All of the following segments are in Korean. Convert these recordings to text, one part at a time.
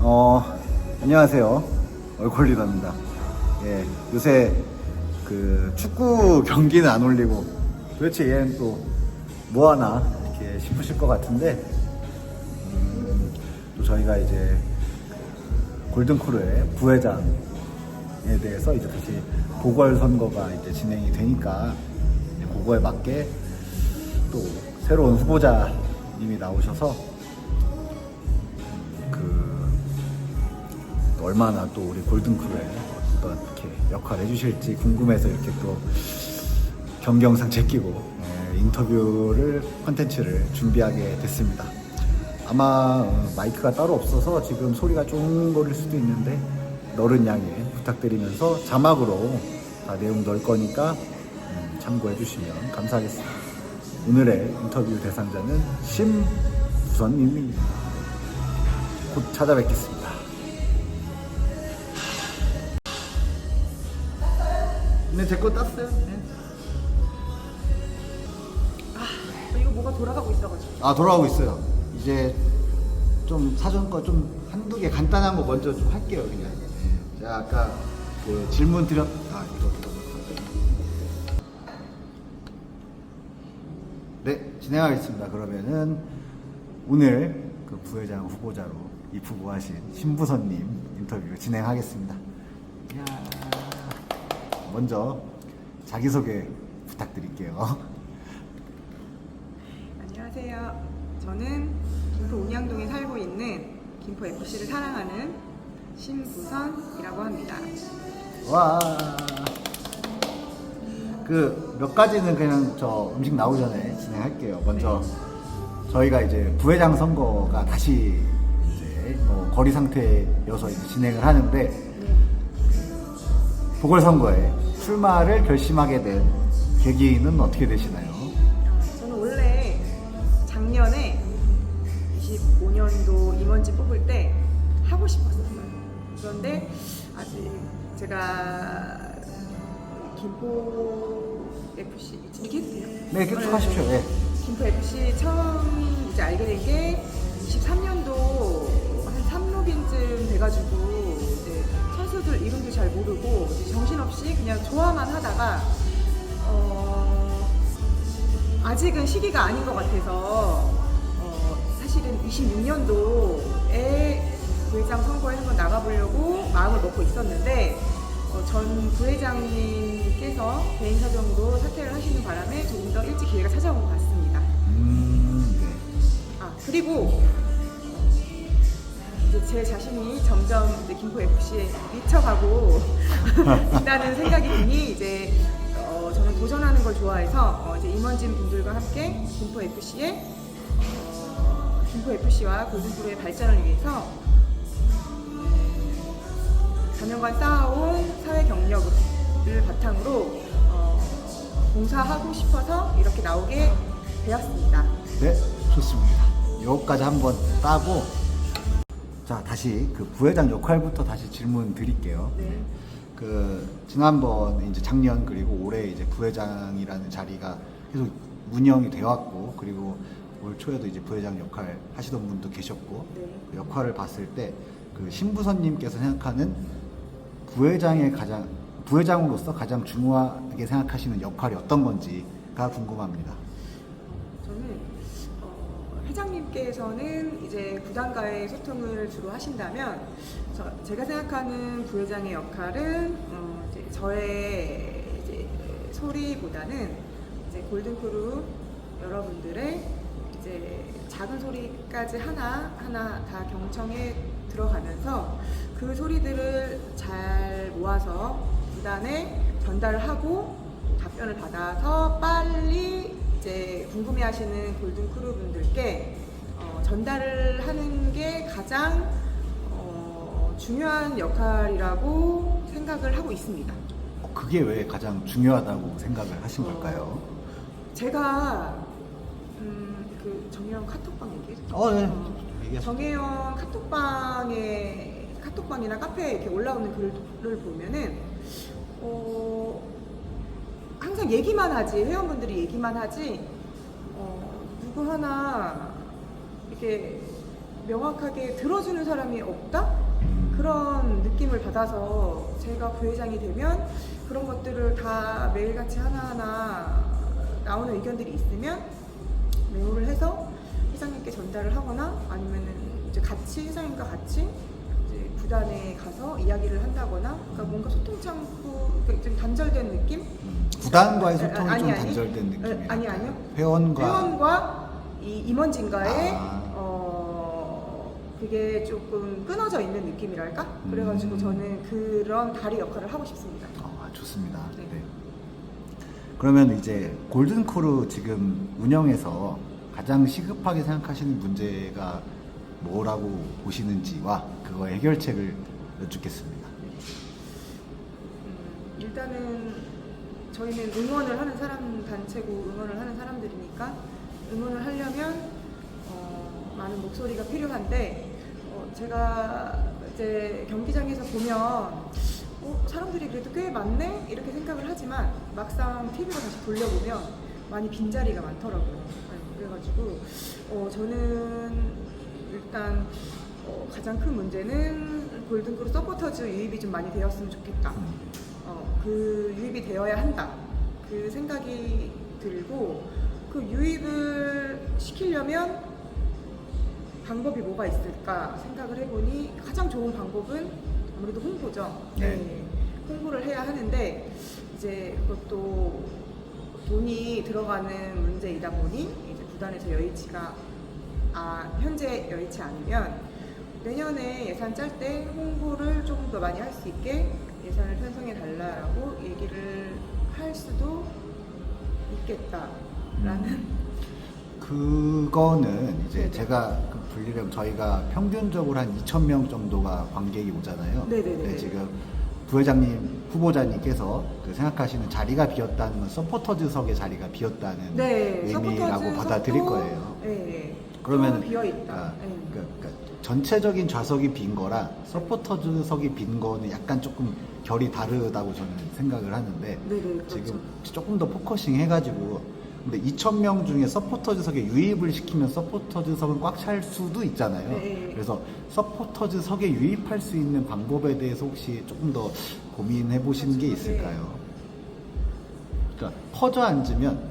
어, 안녕하세요. 얼콜리더입니다. 예, 요새 그 축구 경기는 안 올리고 도대체 얘는 또 뭐 하나 이렇게 싶으실 것 같은데 음, 또 저희가 이제 골든크루의 부회장에 대해서 이제 다시 보궐선거가 이제 진행이 되니까 그거에 맞게 또 새로운 후보자님이 나오셔서 또 얼마나 또 우리 골든크루에 어떤 이렇게 역할을 해주실지 궁금해서 이렇게 또 경경상 제끼고 예, 인터뷰를 컨텐츠를 준비하게 됐습니다. 아마 어, 마이크가 따로 없어서 지금 소리가 쫑거릴 수도 있는데 너른 양해 부탁드리면서 자막으로 다 내용 넣을 거니까 음, 참고해 주시면 감사하겠습니다. 오늘의 인터뷰 대상자는 심부선님입니다. 곧 찾아뵙겠습니다. 네, 제거 땄어요. 네. 아, 이거 뭐가 돌아가고 있어가지고. 아 돌아가고 있어요. 이제 좀 사전 거 좀 한두 개 간단한 거 먼저 좀 할게요 그냥. 네. 제가 아까 그 질문 드렸 아 이거. 네 진행하겠습니다. 그러면은 오늘 그 부회장 후보자로 입후보하신 신부선님 인터뷰 진행하겠습니다. 이야. 먼저 자기소개 부탁드릴게요. 안녕하세요. 저는 김포 운양동에 살고 있는 김포 FC를 사랑하는 신부선이라고 합니다. 와. 그 몇 가지는 그냥 저 음식 나오기 전에 진행할게요. 먼저 저희가 이제 부회장 선거가 다시 이제 뭐 거리 상태여서 이제 진행을 하는데 보궐선거에 출마를 결심하게 된 계기는 어떻게 되시나요? 저는 원래 작년에 25년도 임원직 뽑을 때 하고 싶었었어요. 그런데 아직 제가 김포 FC 이렇게 해도 돼요? 네, 계속 하십시오. 네. 김포 FC 처음 이제 알게 된 게 23년도 한 3로빈쯤 돼가지고 선수들 이름도 잘 모르고 정신없이 그냥 좋아만 하다가 어 아직은 시기가 아닌 것 같아서 어 사실은 26년도에 부회장 선거에 한번 나가보려고 마음을 먹고 있었는데 어, 전 부회장님께서 개인 사정으로 사퇴를 하시는 바람에 조금 더 일찍 기회가 찾아온 것 같습니다. 음, 네. 아 그리고 제 자신이 점점 이제 김포 FC에 미쳐가고 있다는 생각이 드니 이제 어, 저는 도전하는 걸 좋아해서 어, 이제 임원진 분들과 함께 김포 FC의 어, 김포 FC와 골든브루의 발전을 위해서 4년간 쌓아온 사회 경력을 바탕으로 어, 봉사하고 싶어서 이렇게 나오게 되었습니다. 네, 좋습니다. 요거까지 한번 따고 자 다시 그 부회장 역할부터 다시 질문 드릴게요. 네. 그 지난번 이제 작년 그리고 올해 이제 부회장이라는 자리가 계속 운영이 되었고 그리고 올 초에도 이제 부회장 역할 하시던 분도 계셨고 네. 그 역할을 봤을 때 그 신부선님께서 생각하는 부회장의 가장 부회장으로서 가장 중요하게 생각하시는 역할이 어떤 건지가 궁금합니다. 어, 회장님께서는 이제 구단과의 소통을 주로 하신다면 저, 제가 생각하는 부회장의 역할은 어, 이제 저의 이제 소리보다는 이제 골든크루 여러분들의 이제 작은 소리까지 하나 하나 다 경청에 들어가면서 그 소리들을 잘 모아서 구단에 전달을 하고 답변을 받아서 빨리 이제 궁금해하시는 골든 크루 분들께 어, 전달을 하는 게 가장 어, 중요한 역할이라고 생각을 하고 있습니다. 그게 왜 가장 중요하다고 생각을 하신 어. 걸까요? 제가 음, 그 정혜영 카톡방 얘기했죠. 어, 네. 어. 정혜영 카톡방에 카톡방이나 카페에 이렇게 올라오는 글을 보면은 어, 항상 얘기만 하지 회원분들이 얘기만 하지 어, 누구 하나 이렇게 명확하게 들어주는 사람이 없다? 그런 느낌을 받아서 제가 부회장이 되면 그런 것들을 다 매일같이 하나하나 나오는 의견들이 있으면 메모를 해서 회장님께 전달을 하거나 아니면은 이제 같이 회장님과 같이 이제 구단에 가서 이야기를 한다거나 그러니까 뭔가 소통 창구 그러니까 좀 단절된 느낌? 구단과의 아, 소통이 아니, 좀 아니. 단절된 느낌이에요. 아, 아니, 아니요. 회원과 회원과 이 임원진과의 아. 어 그게 조금 끊어져 있는 느낌이랄까? 음. 그래가지고 저는 그런 다리 역할을 하고 싶습니다. 어, 좋습니다. 네. 네. 그러면 이제 골든크루 지금 운영에서 가장 시급하게 생각하시는 문제가 뭐라고 보시는지와 그거의 해결책을 여쭙겠습니다. 음, 일단은 저희는 응원을 하는 사람 단체고 응원을 하는 사람들이니까 응원을 하려면 어, 많은 목소리가 필요한데 어, 제가 이제 경기장에서 보면 어, 사람들이 그래도 꽤 많네 이렇게 생각을 하지만 막상 TV로 다시 돌려보면 많이 빈자리가 많더라고요. 네, 그래가지고 어, 저는 일단 어, 가장 큰 문제는 골든크루 서포터즈 유입이 좀 많이 되었으면 좋겠다. 음. 어, 그 유입이 되어야 한다. 그 생각이 들고 그 유입을 시키려면 방법이 뭐가 있을까 생각을 해보니 가장 좋은 방법은 아무래도 홍보죠. 네. 홍보를 해야 하는데 이제 그것도 돈이 들어가는 문제이다 보니 이제 구단에서 여의치가 아 현재 여의치 않으면 내년에 예산 짤 때 홍보를 조금 더 많이 할 수 있게 예산을 편성해 달라고 얘기를 할 수도 있겠다라는 그거는 이제. 제가 그 분리를 저희가 평균적으로 한 2천 명 정도가 관객이 오잖아요. 네네네. 네, 지금 부회장님 후보자님께서 그 생각하시는 자리가 비었다는 건 서포터즈석의 자리가 비었다는 네, 의미라고 서포터즈석도, 받아들일 거예요. 네, 그러면 비어 있다. 아, 네. 그러니까, 그러니까 전체적인 좌석이 빈 거랑 서포터즈석이 빈 거는 약간 조금 결이 다르다고 저는 생각을 하는데 네네, 그렇죠. 지금 조금 더 포커싱 해가지고 근데 2천 명 중에 서포터즈석에 유입을 시키면 서포터즈석은 꽉 찰 수도 있잖아요. 네. 그래서 서포터즈석에 유입할 수 있는 방법에 대해서 혹시 조금 더 고민해 보시는 게. 있을까요? 그러니까 퍼져 앉으면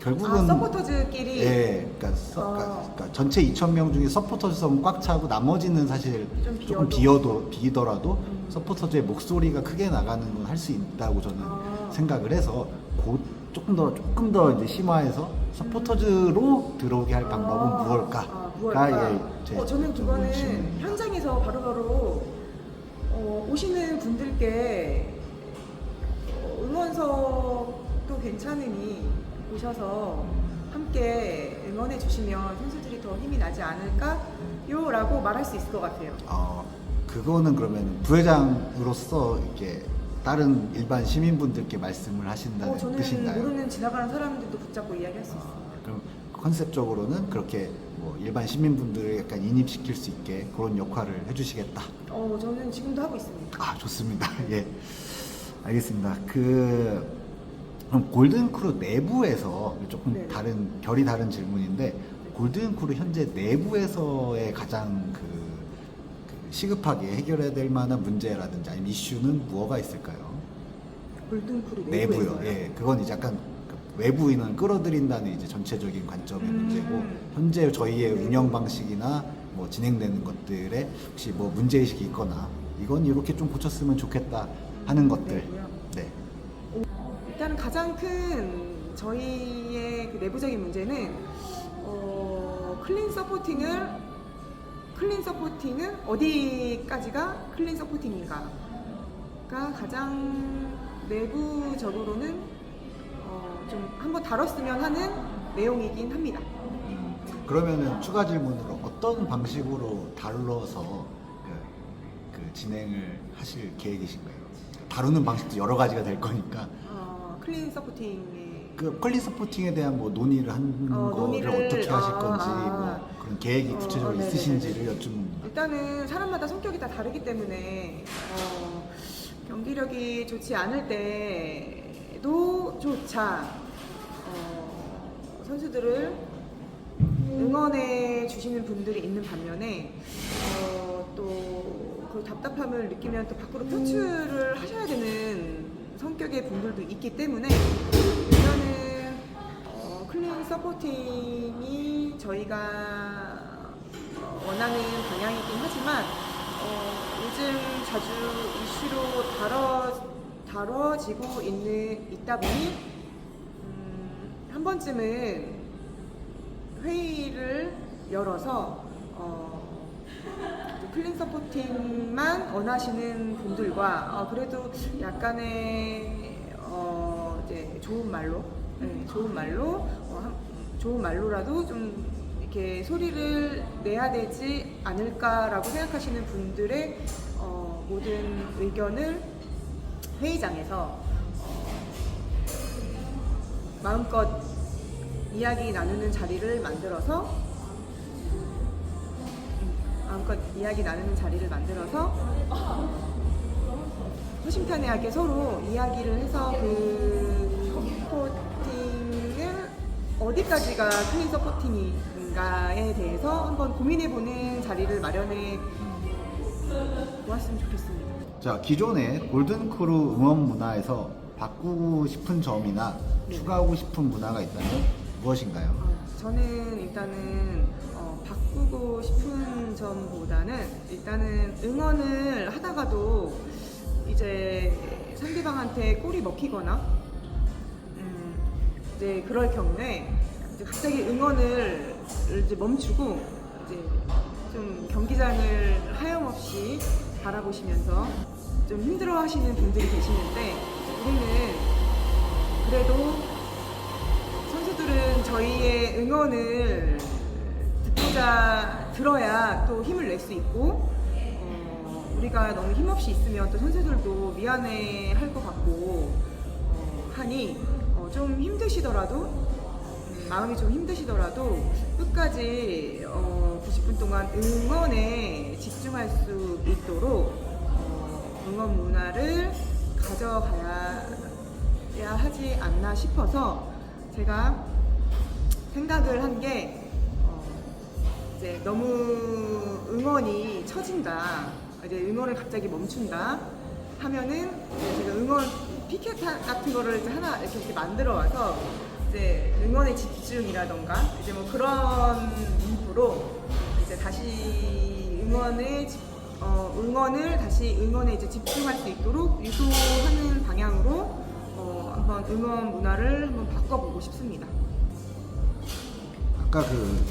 결국은 아 서포터즈끼리 예, 그러니까, 서- 아. 그러니까- 그러니까 전체 2천 명 중에 서포터즈석은 꽉 차고 나머지는 사실 좀 조금 비어도. 비어도 비더라도 음. 서포터즈의 목소리가 크게 나가는 건 할 수 있다고 저는 아. 생각을 해서 곧 조금 더 조금 더 이제 심화해서 서포터즈로 들어오게 할 방법은 아, 무엇일까? 아, 무엇일까? 예, 제 어, 저는 좀 그거는 질문입니다. 현장에서 바로바로 어, 오시는 분들께 어, 응원석도 괜찮으니 오셔서 함께 응원해 주시면 선수들이 더 힘이 나지 않을까요?라고 말할 수 있을 것 같아요. 어, 그거는 그러면 부회장으로서 이렇게 다른 일반 시민분들께 말씀을 하신다는 어, 저는 뜻인가요? 모르는 지나가는 사람들도 붙잡고 이야기할 수 있어요. 그럼 컨셉적으로는 그렇게 뭐 일반 시민분들을 약간 인입시킬 수 있게 그런 역할을 해주시겠다. 어, 저는 지금도 하고 있습니다. 아 좋습니다. 예, 알겠습니다. 그 그럼 골든크루 내부에서 조금 네. 다른 결이 다른 질문인데 골든크루 현재 내부에서의 가장 그, 그 시급하게 해결해야 될 만한 문제라든지 아니면 이슈는 뭐가 있을까요? 골든크루 내부요. 예, 그건 이제 약간 그 외부 인원을 끌어들인다는 이제 전체적인 관점의 음. 문제고 현재 저희의 네. 운영 방식이나 뭐 진행되는 것들에 혹시 뭐 문제 의식이 있거나 이건 이렇게 좀 고쳤으면 좋겠다 하는 것들. 내부요? 네. 일단 가장 큰 저희의 그 내부적인 문제는 어, 클린 서포팅을 클린 서포팅은 어디까지가 클린 서포팅인가가 가장 내부적으로는 어, 좀 한번 다뤘으면 하는 내용이긴 합니다. 음, 그러면은 추가 질문으로 어떤 방식으로 다뤄서 그, 그 진행을 하실 계획이신가요? 다루는 방식도 여러 가지가 될 거니까 어, 클린 서포팅의 그 컬리 서포팅에 대한 뭐 논의를 하는 어, 거를 논의를- 어떻게 하실 아, 건지 아. 뭐 그런 계획이 어, 구체적으로 네네네네. 있으신지를 여쭙습니다. 일단은 사람마다 성격이 다 다르기 때문에 어, 경기력이 좋지 않을 때도 조차 어, 선수들을 응원해 주시는 분들이 있는 반면에 어, 또그 답답함을 느끼면 또 밖으로 표출을 하셔야 되는 성격의 분들도 있기 때문에 서포팅이 저희가 어, 원하는 방향이긴 하지만 어, 요즘 자주 이슈로 다뤄, 다뤄지고 있는, 있다 보니 음, 한 번쯤은 회의를 열어서 어, 클린 서포팅만 원하시는 분들과 어, 그래도 약간의 어, 이제 좋은 말로 네, 좋은 말로 어, 한- 좋은 말로라도 좀 이렇게 소리를 내야 되지 않을까라고 생각하시는 분들의 어, 모든 의견을 회의장에서 어, 마음껏 이야기 나누는 자리를 만들어서 음, 마음껏 이야기 나누는 자리를 만들어서 허심탄회하게 서로 이야기를 해서 그 어디까지가 클린 서포팅인가에 대해서 한번 고민해보는 자리를 마련해 보았으면 좋겠습니다. 자 기존의 골든크루 응원 문화에서 바꾸고 싶은 점이나 네. 추가하고 싶은 문화가 있다면 무엇인가요? 어, 저는 일단은 어, 바꾸고 싶은 점보다는 일단은 응원을 하다가도 이제 상대방한테 골이 먹히거나 음, 이제 그럴 경우에 이제 갑자기 응원을 이제 멈추고 이제 좀 경기장을 하염없이 바라보시면서 좀 힘들어하시는 분들이 계시는데 우리는 그래도 선수들은 저희의 응원을 듣고자 들어야 또 힘을 낼 수 있고 어, 우리가 너무 힘없이 있으면 또 선수들도 미안해 할 것 같고 어, 하니 어, 좀 힘드시더라도 음, 마음이 좀 힘드시더라도 끝까지 어, 90분 동안 응원에 집중할 수 있도록 어, 응원 문화를 가져가야 하지 않나 싶어서 제가 생각을 한게 이제 너무 응원이 처진다. 이제 응원을 갑자기 멈춘다 하면은 제가 응원 피켓 하- 같은 거를 이제 하나 이렇게, 이렇게 만들어 와서 이제 응원의 집중이라던가 이제 뭐 그런 문구로 이제 다시 응원에 집- 어, 응원을 다시 응원에 이제 집중할 수 있도록 유도하는 방향으로 어, 한번 응원 문화를 한번 바꿔보고 싶습니다. 아까 그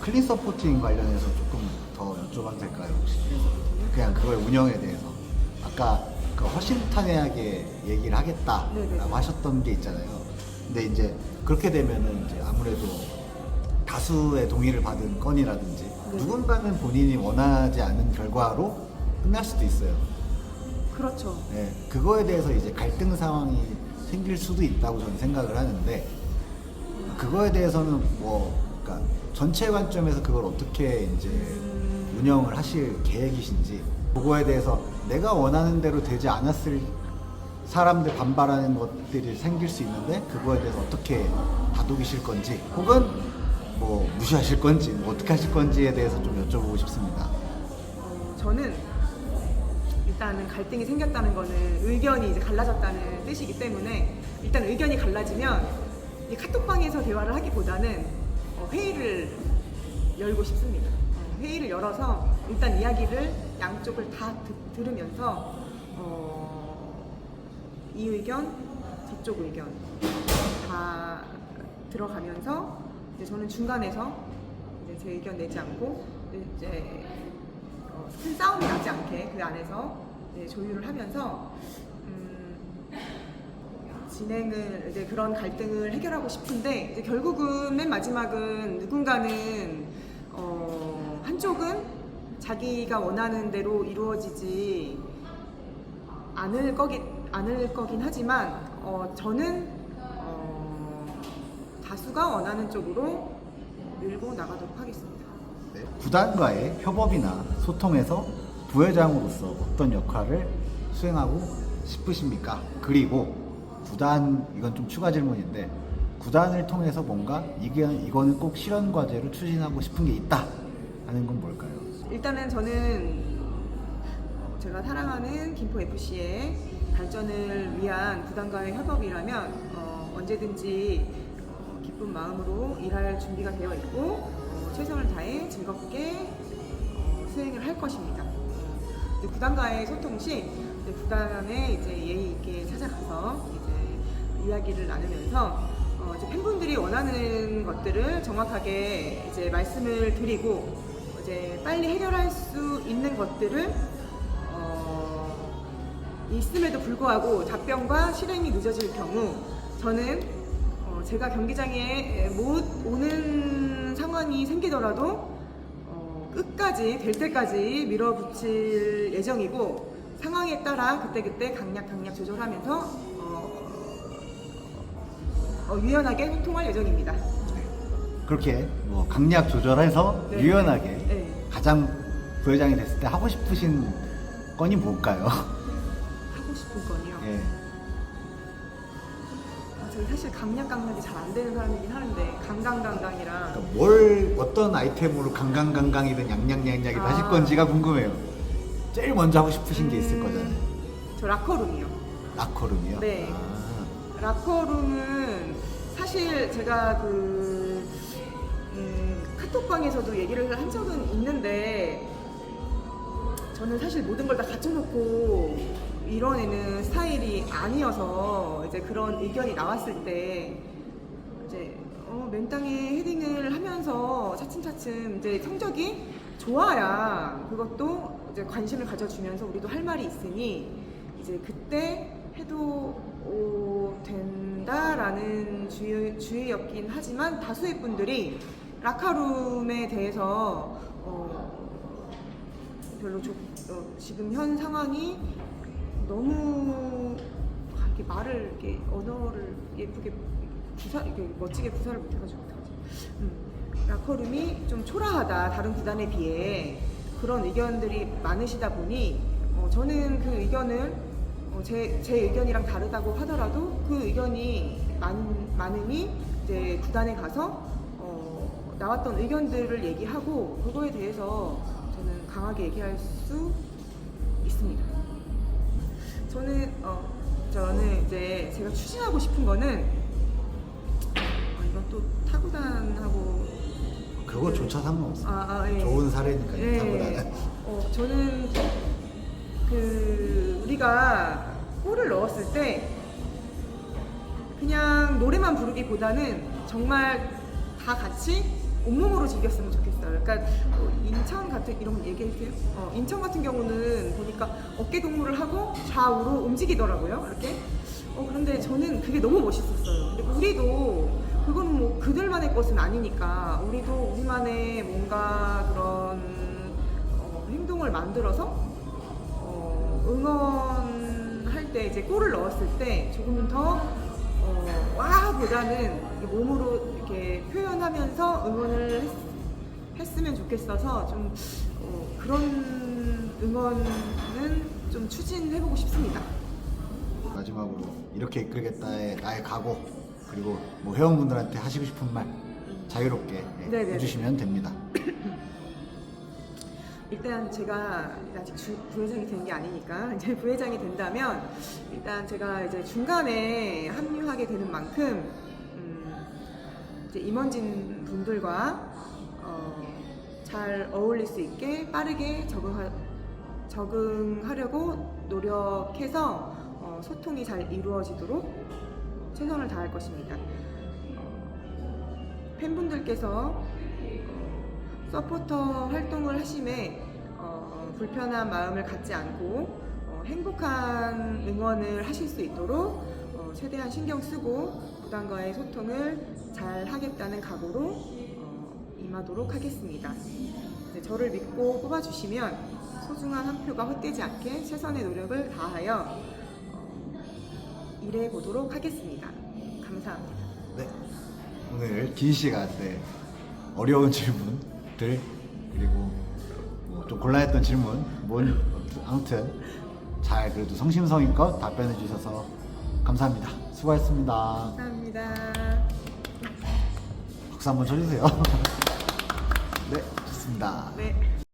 클린 서포팅 관련해서 조금 더 여쭤봐도 될까요 혹시? 그냥 그걸 운영에 대해서 아까 그 허심탄회하게 얘기를 하겠다라고 네네. 하셨던 게 있잖아요. 근데 이제 그렇게 되면은 이제 아무래도 다수의 동의를 받은 건이라든지 네. 누군가는 본인이 원하지 않은 결과로 끝날 수도 있어요. 그렇죠. 네, 그거에 대해서 이제 갈등 상황이 생길 수도 있다고 저는 생각을 하는데 그거에 대해서는 뭐 그러니까 전체 관점에서 그걸 어떻게 이제 운영을 하실 계획이신지 그거에 대해서 내가 원하는 대로 되지 않았을 사람들 반발하는 것들이 생길 수 있는데 그거에 대해서 어떻게 다독이실 건지 혹은 뭐 무시하실 건지 뭐 어떻게 하실 건지에 대해서 좀 여쭤보고 싶습니다. 어, 저는 일단은 갈등이 생겼다는 거는 의견이 이제 갈라졌다는 뜻이기 때문에 일단 의견이 갈라지면 이 카톡방에서 대화를 하기보다는 어, 회의를 열고 싶습니다. 어, 회의를 열어서 일단 이야기를 양쪽을 다 듣- 들으면서 어, 이 의견, 저쪽 의견 다 들어가면서 이제 저는 중간에서 이제 제 의견 내지 않고 이제 어, 큰 싸움이 나지 않게 그 안에서 조율을 하면서 음, 진행을 이제 그런 갈등을 해결하고 싶은데 이제 결국은 맨 마지막은 누군가는 어, 한쪽은 자기가 원하는 대로 이루어지지 않을 거긴 않을 거긴 하지만 어, 저는 어, 다수가 원하는 쪽으로 밀고 나가도록 하겠습니다. 네, 구단과의 협업이나 소통에서 부회장으로서 어떤 역할을 수행하고 싶으십니까? 그리고 구단 이건 좀 추가 질문인데 구단을 통해서 뭔가 이게 이거는 꼭 실현 과제로 추진하고 싶은 게 있다 하는 건 뭘까요? 일단은 저는 어, 제가 사랑하는 김포 FC의 발전을 위한 구단과의 협업이라면 어, 언제든지 어, 기쁜 마음으로 일할 준비가 되어 있고 어, 최선을 다해 즐겁게 어, 수행을 할 것입니다. 이제 구단과의 소통 시 이제 구단에 이제 예의 있게 찾아가서 이제 이야기를 나누면서 어, 팬분들이 원하는 것들을 정확하게 이제 말씀을 드리고 이제 빨리 해결할 수 있는 것들을 어, 있음에도 불구하고 답변과 실행이 늦어질 경우 저는 어, 제가 경기장에 못 오는 상황이 생기더라도 어, 끝까지 될 때까지 밀어붙일 예정이고 상황에 따라 그때그때 강약 강약 조절하면서 어, 어, 유연하게 소통할 예정입니다. 그렇게 뭐 강약 조절해서 네. 유연하게 네. 가장 부회장이 됐을 때 하고 싶으신 건이 뭘까요? 하고 싶은 건요. 예. 아, 저희 사실 강약 강약이 잘 안 되는 사람이긴 하는데 강강강강이랑 그러니까 뭘 어떤 아이템으로 강강강강이든 양양양양이 아. 하실 건지가 궁금해요. 제일 먼저 하고 싶으신 게 있을 거잖아요. 저 라커룸이요. 라커룸이요? 네. 아, 라커룸은 사실 제가 그 음, 카톡방에서도 얘기를 한 적은 있는데 저는 사실 모든 걸 다 갖춰놓고 이뤄내는 스타일이 아니어서 이제 그런 의견이 나왔을 때 이제 어, 맨땅에 헤딩을 하면서 차츰차츰 이제 성적이 좋아야 그것도 이제 관심을 가져주면서 우리도 할 말이 있으니 이제 그때 해도 오, 된다라는 주의, 주의였긴 하지만 다수의 분들이 라카룸에 대해서 어, 별로 좋- 어, 지금 현 상황이 너무 아, 이렇게 말을 이렇게 언어를 예쁘게 구사 이렇게 멋지게 구사를 못해가지고 어떡하지? 음, 라커룸이 좀 초라하다 다른 구단에 비해 그런 의견들이 많으시다 보니 어, 저는 그 의견을 어, 제, 제 의견이랑 다르다고 하더라도 그 의견이 많, 많으니 이제 구단에 가서 어, 나왔던 의견들을 얘기하고 그거에 대해서 저는 강하게 얘기할 수 있습니다. 저는 어 저는 이제 제가 추진하고 싶은 거는 어, 이건 또 타구단하고 그거조차 상관없어요. 아, 아, 예. 좋은 사례니까요. 예. 타고나는. 어, 저는 그 우리가 골을 넣었을 때 그냥 노래만 부르기보다는 정말 다 같이 온몸으로 즐겼으면 좋겠어요. 그러니까 어, 인천 같은 이런 돼요? 어, 인천 같은 경우는 보니까 어깨 동무를 하고 좌우로 움직이더라고요. 이렇게. 어, 그런데 저는 그게 너무 멋있었어요. 근데 우리도 그거는 뭐 그들만의 것은 아니니까 우리도 우리만의 뭔가 그런 어, 행동을 만들어서 어, 응원할 때 이제 골을 넣었을 때 조금 더 어, 와보다는 몸으로 이렇게 표현하면서 응원을 했, 으면 좋겠어서 좀 어, 그런 응원은 좀 추진해보고 싶습니다. 마지막으로 이렇게 이끌겠다의 나의 각오 그리고 뭐 회원분들한테 하시고 싶은 말 자유롭게 예, 네네네. 해주시면 됩니다. 일단 제가 아직 주, 부회장이 된 게 아니니까 이제 부회장이 된다면 일단 제가 이제 중간에 합류하게 되는 만큼 음, 이제 임원진 분들과 어, 잘 어울릴 수 있게 빠르게 적응하, 적응하려고 노력해서 어, 소통이 잘 이루어지도록 최선을 다할 것입니다. 어, 팬분들께서 어, 서포터 활동을 하심에 어, 불편한 마음을 갖지 않고 어, 행복한 응원을 하실 수 있도록 어, 최대한 신경 쓰고 구단과의 소통을 잘 하겠다는 각오로 어, 임하도록 하겠습니다. 저를 믿고 뽑아주시면 소중한 한 표가 헛되지 않게 최선의 노력을 다하여 어, 일해 보도록 하겠습니다. 감사합니다. 네. 오늘 긴 시간 네. 어려운 질문들 그리고 뭐 좀 곤란했던 질문 뭔 아무튼 잘 그래도 성심성의껏 답변해 주셔서 감사합니다. 수고하셨습니다. 감사합니다. 박수 한번 쳐주세요. 네, 좋습니다. 네.